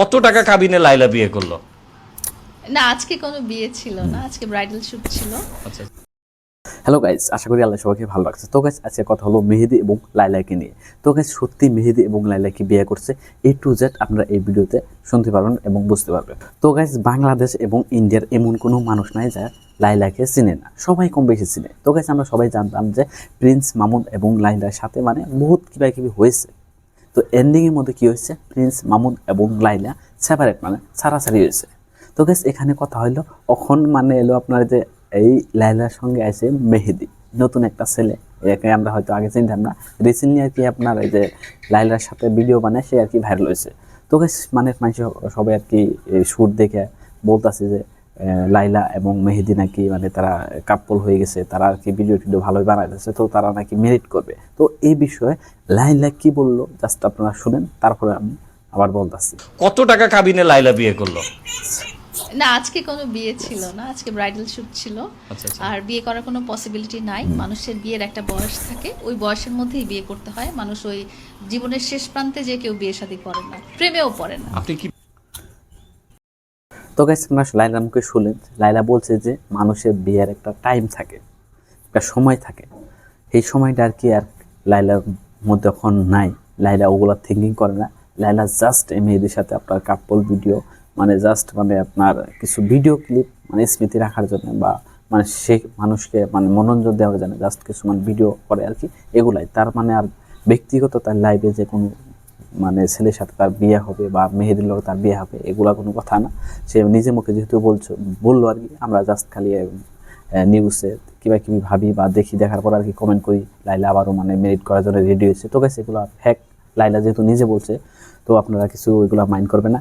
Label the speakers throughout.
Speaker 1: কত টাকা কাবিনে লাইলা বিয়ে করল?
Speaker 2: না আজকে কোনো বিয়ে ছিল না আজকে ব্রাইডাল শুট ছিল।
Speaker 1: আচ্ছা।
Speaker 3: হ্যালো গাইজ আশা করি আল্লাহ সবাইকে ভালো লাগছে তো গাইজ আজকে কথা হলো মেহেদি এবং লাইলাকে নিয়ে। তো গাইজ সত্যি মেহেদি এবং লাইলাকে বিয়ে করছে? এ টু জেড আপনারা এই ভিডিওতে শুনতে পারবেন এবং বুঝতে পারবেন। তো গাইজ বাংলাদেশ এবং ইন্ডিয়ার এমন কোনো মানুষ নাই যা লাইলাকে চিনে না। সবাই কম বেশি চিনে। তো গাইজ আমরা সবাই জানতাম যে প্রিন্স মামুন এবং লাইলার সাথে মানে বহুত কিবা কিবি হয়েছে। তো এন্ডিংয়ের মধ্যে কি হয়েছে? প্রিন্স মামুন এবং লাইলা সেপারেট মানে ছাড়াছাড়ি হয়েছে। তো গেস এখানে কথা হইল অখন মানে এলো আপনার যে এই লাইলার সঙ্গে আছে মেহেদি, নতুন একটা ছেলে। একে আমরা হয়তো আগে চিনতাম না। রিসেন্টলি আর কি আপনার এই যে লাইলার সাথে ভিডিও বানায়, সে আর কি ভাইরাল হয়েছে। তো গেস মানে মানুষ সবাই আর কি সুর দেখে বলতেছে যে লাইলা এবং মেহেদি নাকি মানে তারা কাপল হয়ে গেছে তারা আর কি ভিডিও টিডিও ভালোই বানাইতেছে তো তারা নাকি মেরিট করবে। তো এই বিষয়ে লাইলা কি বলল? জাস্ট আপনারা শুনেন তারপরে আমি আবার বলতেছি।
Speaker 1: কত টাকা কাবিনে লাইলা বিয়ে করল?
Speaker 2: না আজকে কোনো বিয়ে ছিল না আজকে ব্রাইডাল শুট ছিল।
Speaker 1: আচ্ছা আচ্ছা।
Speaker 2: আর বিয়ে করার কোনো পসিবিলিটি নাই। মানুষের বিয়ের একটা বয়স থাকে ওই বয়সের মধ্যেই বিয়ে করতে হয়। মানুষ ওই জীবনের শেষ প্রান্তে যে কেউ বিয়ে শাদী করে না প্রেমেও পড়ে না।
Speaker 1: আপনি কি
Speaker 3: তো গাইস আপনার লাইলার মুখে শুনলেন লাইলা বলছে যে মানুষের বিয়ের একটা টাইম থাকে, একটা সময় থাকে। সেই সময়টা আর কি আর লাইলার মধ্যে এখন নাই। লাইলা ওগুলো থিঙ্কিং করে না। লাইলা জাস্ট এই মেয়েদের সাথে আপনার কাপল ভিডিও মানে জাস্ট মানে আপনার কিছু ভিডিও ক্লিপ মানে স্মৃতি রাখার জন্য বা মানে সে মানুষকে মানে মনোরঞ্জন দেওয়ার জন্য জাস্ট কিছু মানে ভিডিও করে আর কি, এগুলাই। তার মানে আর ব্যক্তিগত তার লাইফে যে কোনো মানে ছেলের সাথে তার বিয়ে হবে বা মেহেদির লোক তার বিয়ে হবে, এগুলা কোনো কথা না। সে নিজে মুখে যেহেতু বলছো, বলল আর কি, আমরা জাস্ট খালি নিউজে কিবা কিবি ভাবি বা দেখি, দেখার পর আর কি কমেন্ট করি, লাইলা আবারও মানে মেরিট করার জন্য রেডি হয়েছে। তো গেছে এগুলো ফ্যাক লাইলা যেহেতু নিজে বলছে, তো আপনারা কিছু ওইগুলো মাইন্ড করবে না।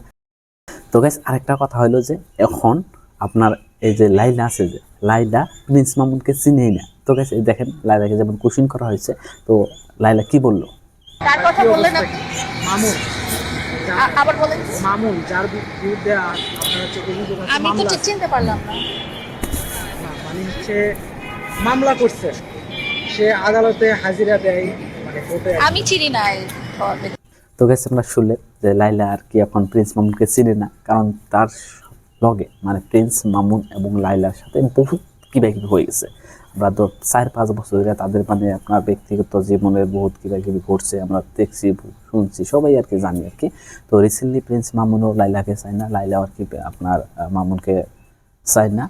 Speaker 3: তো গাইস আরেকটা কথা হলো যে, এখন আপনার এই যে লাইলা আছে যে, লাইলা প্রিন্স মামুনকে চিনেই না। তো গাইস এই দেখেন, লাইলাকে যেমন কোশ্চিন করা হয়েছে, তো লাইলা কি বলল?
Speaker 2: কার কথা বললেন আপনি?
Speaker 4: মামুন
Speaker 2: আবার বলেন।
Speaker 4: মামুন যার বিরুদ্ধে আ- হচ্ছে অভিযোগ
Speaker 2: আমি তো ঠিক চিনতে পারলাম না।
Speaker 4: মানে হচ্ছে মামলা করছে। সে আদালতে হাজিরা দেয় মানে কোর্টে
Speaker 2: আমি চিনি না
Speaker 3: তো গেছে আমরা শুনলেন যে লাইলা আর কি এখন প্রিন্স মামুনকে চিনে না কারণ তার লগে মানে প্রিন্স মামুন এবং লাইলার সাথে বহুত কিবা কিবি হয়ে গেছে। আমরা তো চার পাঁচ বছর ধরে তাদের মানে আপনার ব্যক্তিগত জীবনে বহুত কিবা কিবি ঘটছে, আমরা দেখছি, শুনছি, সবাই আর কি জানি আর কি। তো রিসেন্টলি প্রিন্স মামুনও লাইলাকে চায় না, লাইলা আর কি আপনার মামুনকে চায় না।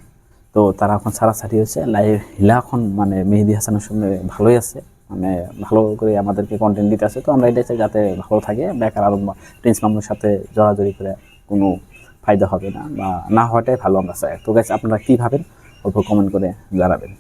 Speaker 3: তো তারা এখন ছাড়াছাড়ি হয়েছে। লাইলা এখন মানে মেহেদি হাসানের সঙ্গে ভালোই আছে মানে ভালো করে আমাদেরকে কন্টেন্ট দিতে আছে। তো আমরা এটা চাই যাতে ভালো থাকে, বেকার আরও প্রিন্স মামুনের সাথে জড়াজড়ি করে কোনো ফায়দা হবে না, বা না হওয়াটাই ভালো আমরা চাই। তো গাছ আপনারা কী ভাবেন? অল্প কমেন্ট করে জানাবেন।